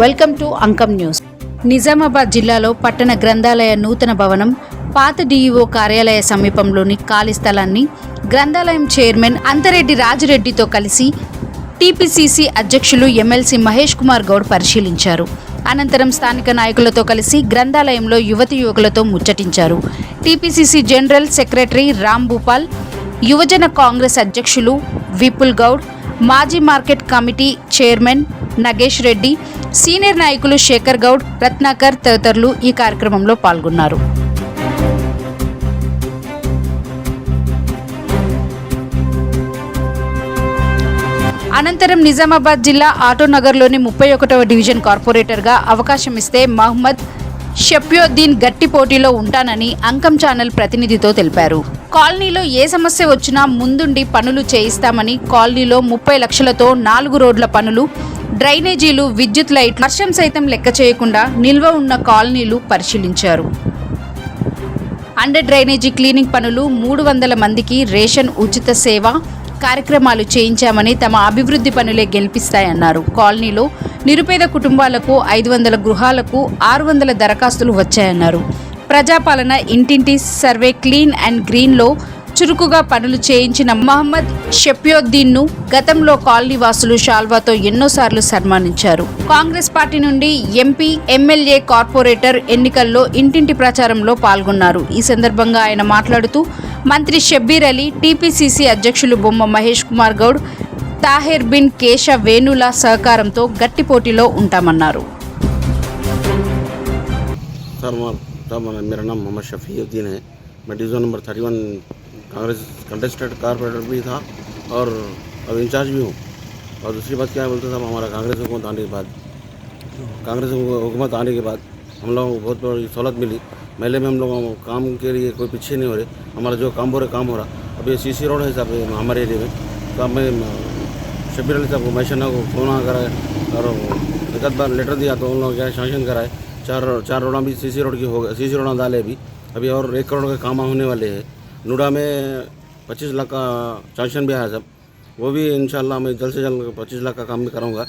Welcome to Ankam news. Nizamabad జిల్లాలో పట్టణ గ్రంథాలయ నూతన భవనం పాత డీఈఓ కార్యాలయ సమీపంలోని ఖాళీ స్థలాన్ని గ్రంథాలయం చైర్మన్ అంతరెడ్డి రాజరెడ్డితో కలిసి టీపీసీసీ అధ్యక్షులు ఎమ్మెల్సీ మహేష్ కుమార్ గౌడ్ పరిశీలించారు. అనంతరం స్థానిక నాయకులతో కలిసి గ్రంథాలయంలో యువతి యువకులతో ముచ్చటించారు. TPCC general secretary Ram Bhupal యువజన కాంగ్రెస్ అధ్యక్షులు విపుల్ గౌడ్ మాజీ market committee chairman Nagesh Reddy senior నాయకులు శేఖర్ గౌడ్ రత్నాకర్ తదితరులు ఈ కార్యక్రమంలో పాల్గొన్నారు. అనంతరం నిజామాబాద్ జిల్లా ఆటోనగర్లోని ముప్పై ఒకటవ డివిజన్ కార్పొరేటర్గా అవకాశం ఇస్తే మహమ్మద్ షప్యోద్దీన్ గట్టి పోటీలో ఉంటానని అంకం ఛానల్ ప్రతినిధితో తెలిపారు. కాలనీలో ఏ సమస్య వచ్చినా ముందుండి పనులు చేయిస్తామని కాలనీలో ముప్పై లక్షలతో నాలుగు రోడ్ల పనులు డ్రైనేజీలు విద్యుత్ లైట్ వర్షం సైతం లెక్క చేయకుండా నిల్వ ఉన్న కాలనీలు పరిశీలించారు. అండర్ డ్రైనేజీ క్లీనింగ్ పనులు మూడు వందల మందికి రేషన్ ఉచిత సేవ కార్యక్రమాలు చేయించామని తమ అభివృద్ధి పనులే గెలిపిస్తాయన్నారు. కాలనీలో నిరుపేద కుటుంబాలకు ఐదు వందల గృహాలకు ఆరు వందల దరఖాస్తులు వచ్చాయన్నారు. ప్రజాపాలన ఇంటింటి సర్వే క్లీన్ అండ్ గ్రీన్లో చురుకుగా పనులు చేయించిన మహమ్మద్ షప్యోద్దీన్ను గతంలో కాలనీ వాసులు షాల్వాతో ఎన్నోసార్లు సన్మానించారు కాంగ్రెస్ పార్టీ నుండి ఎంపీ ఎమ్మెల్యే కార్పొరేటర్ ఎన్నికల్లో ఇంటింటి ప్రచారంలో పాల్గొన్నారు ఈ సందర్భంగా ఆయన మాట్లాడుతూ మంత్రి షబ్బీర్ అలీ టీపీసీసీ అధ్యక్షులు బొమ్మ మహేష్ కుమార్ గౌడ్ తాహెర్ బిన్ కేశ వేణుల సహకారంతో గట్టి పోటీలో ఉంటామన్నారు सर मैं- साहब मैं- मेरा नाम मोहम्मद शफ़ीउद्दीन है मैं division number thirty one Congress contested corporator भी था और अब इंचार्ज भी हूँ। और दूसरी बात क्या बोलते साहब, हमारा कांग्रेस हुकूमत आने के बाद, कांग्रेस हुकूमत आने के बाद हम लोगों को बहुत बड़ी सहूलत मिली। मेले में हम लोग काम के लिए कोई पीछे नहीं हो रहे। हमारा जो काम हो रहा काम हो रहा। अब ये सी सी रोड है साहब हमारे एरिए में। तो अब मैं शबीर अली साहब को मैशना को फ़ोन कराए और एक बार लेटर दिया तो उन लोगों क्या शांक्शन कराए। चार चार रोड़ा भी सी सी रोड की हो गए सी सी रोड़ा डाले अभी अभी और एक करोड़ के काम होने वाले हैं। नूडा में पच्चीस लाख का शांक्शन भी आया सब। वो भी इंशाल्लाह मैं जल्द से जल्द पच्चीस लाख का काम भी करूँगा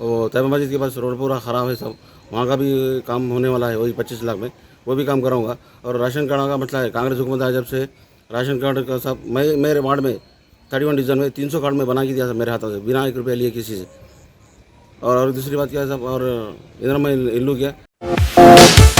और तैयबा मस्जिद के पास रोड पूरा ख़राब है सब। वहाँ का भी काम होने वाला है वही पच्चीस लाख में। वो भी काम कराऊँगा। और राशन कार्ड का मतलब है, कांग्रेस हुकूमत आया जब से राशन कार्ड का सब, मैं, मेरे वार्ड में थर्टी वन डिवीज़न में तीन सौ कार्ड में बना के दिया था मेरे हाथों से, बिना एक रुपया लिए किसी से। और दूसरी बात क्या है साहब और इधर मैं इल्लू किया।